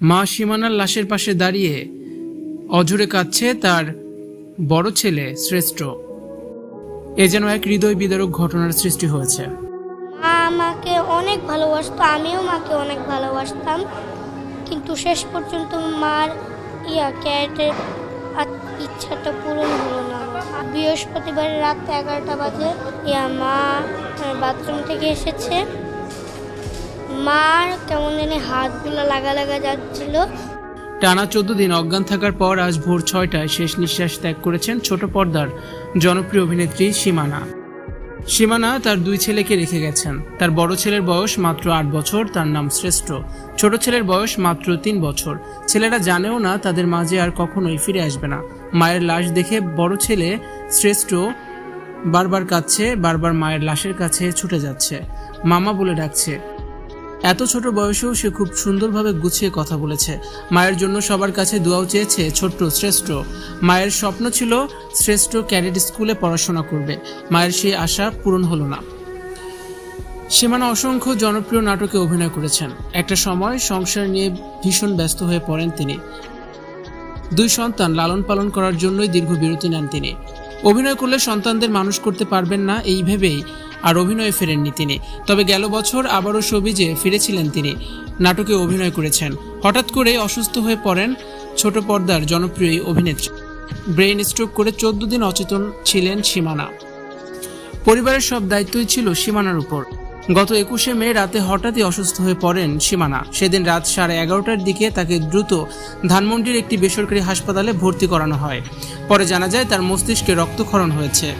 মা সীমানার লাশের পাশে দাঁড়িয়ে অঝরে কাঁদছে তার বড় ছেলে শ্রেষ্ঠ। এ যেন এক হৃদয় বিদারক ঘটনার সৃষ্টি হয়েছে। মা আমাকে অনেক ভালোবাসতো, আমিও মাকে অনেক ভালোবাসতাম। কিন্তু শেষ পর্যন্ত মার ইয়া ক্যারেটের ইচ্ছাটা পূরণ হলো না। বৃহস্পতিবার রাত এগারোটা বাজে, ইয়া মা বাথরুম থেকে এসেছে। মার কেমন জানি হাতগুলো লাগা লাগা যাচ্ছিল। টানা চোদ্দ দিন অজ্ঞান থাকার পর আজ ভোর ছয়টায় শেষ নিঃশ্বাস ত্যাগ করেছেন ছোট পর্দার জনপ্রিয় অভিনেত্রী সীমানা। সীমানা তার দুই ছেলেকে রেখে গেছেন। তার বড় ছেলের বয়স মাত্র আট বছর, তার নাম শ্রেষ্ঠ। ছোট ছেলের বয়স মাত্র তিন বছর। ছেলেরা জানেও না তাদের মাঝে আর কখনোই ফিরে আসবে না। মায়ের লাশ দেখে বড় ছেলে শ্রেষ্ঠ বারবার কাঁদছে, বারবার মায়ের লাশের কাছে ছুটে যাচ্ছে। মামা বলে ডাকছে এত ছোট বয়সেও সে খুব সুন্দরভাবে গুছিয়ে কথা বলেছে। মায়ের জন্য সবার কাছে দোয়াও চেয়েছে ছোট্ট শ্রেষ্ঠ। মায়ের স্বপ্ন ছিল শ্রেষ্ঠ ক্যাডেট স্কুলে পড়াশোনা করবে। মায়ের সেই আশা পূরণ হলো না। সীমানা অসংখ্য জনপ্রিয় নাটকে অভিনয় করেছেন। একটা সময় সংসার নিয়ে ভীষণ ব্যস্ত হয়ে পড়েন তিনি। দুই সন্তান লালন পালন করার জন্যই দীর্ঘ বিরতি নেন তিনি। অভিনয় করলে সন্তানদের মানুষ করতে পারবেন না এই ভেবেই, আর অভিনয়ে ফেরেননি তিনি। তবে গেল বছর আবারও সবিজে ফিরেছিলেন তিনি। নাটকে অভিনয় করেছেন। হঠাৎ করে অসুস্থ হয়ে পড়েন ছোট পর্দার জনপ্রিয় অভিনেত্রী। ব্রেইন স্ট্রোক করে চোদ্দ দিন অচেতন ছিলেন সীমানা। পরিবারের সব দায়িত্বই ছিল সীমানার উপর। গত একুশে মে রাতে হঠাৎই অসুস্থ হয়ে পড়েন সীমানা। সেদিন রাত সাড়ে এগারোটার দিকে তাকে দ্রুত ধানমন্ডির একটি বেসরকারি হাসপাতালে ভর্তি করানো হয়। পরে জানা যায়, তার মস্তিষ্কে রক্তক্ষরণ হয়েছে।